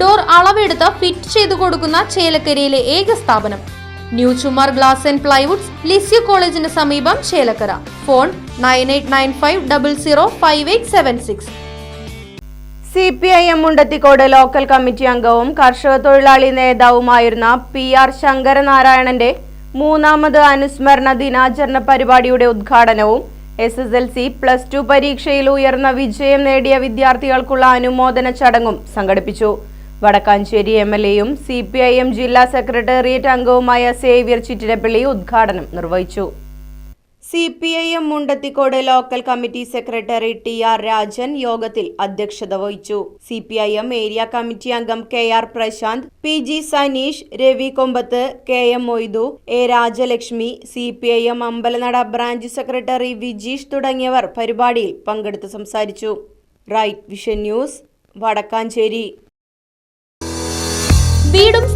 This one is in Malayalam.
ഡോർ അളവെടുത്ത് ഫിറ്റ് ചെയ്തു കൊടുക്കുന്ന ചേലക്കരയിലെ ഏക സ്ഥാപനം. New Chumar glass and plywoods Lisieux കോളേജിന് സമീപം Chelakkara. Phone nine eight nine five double zero five eight seven six. C P I M Mundathikode local committee അംഗവും കർഷക തൊഴിലാളി നേതാവുമായിരുന്ന പി ആർ ശങ്കരനാരായണന്റെ മൂന്നാമത് അനുസ്മരണ ദിനാചരണ പരിപാടിയുടെ ഉദ്ഘാടനവും S S L C plus two പരീക്ഷയിൽ ഉയർന്ന വിജയം നേടിയ വിദ്യാർത്ഥികൾക്കുള്ള അനുമോദന ചടങ്ങും സംഘടിപ്പിച്ചു. വടക്കാഞ്ചേരി എം എൽ എയും സി പി ഐ എം ജില്ലാ സെക്രട്ടേറിയറ്റ് അംഗവുമായ സേവ്യർ ചിറ്റിരപ്പള്ളി ഉദ്ഘാടനം നിർവഹിച്ചു. C P I M Mundathikode local committee secretary T R Rajan യോഗത്തിൽ അധ്യക്ഷത വഹിച്ചു. C P I M area committee അംഗം K R Prashanth P G Saneesh Ravi Kombath K M Moidu A Rajalakshmi C P I M Ambalanada branch secretary Vijeesh തുടങ്ങിയവർ പരിപാടിയിൽ പങ്കെടുത്ത് സംസാരിച്ചു. Right vision news Wadakkanchery. വീടും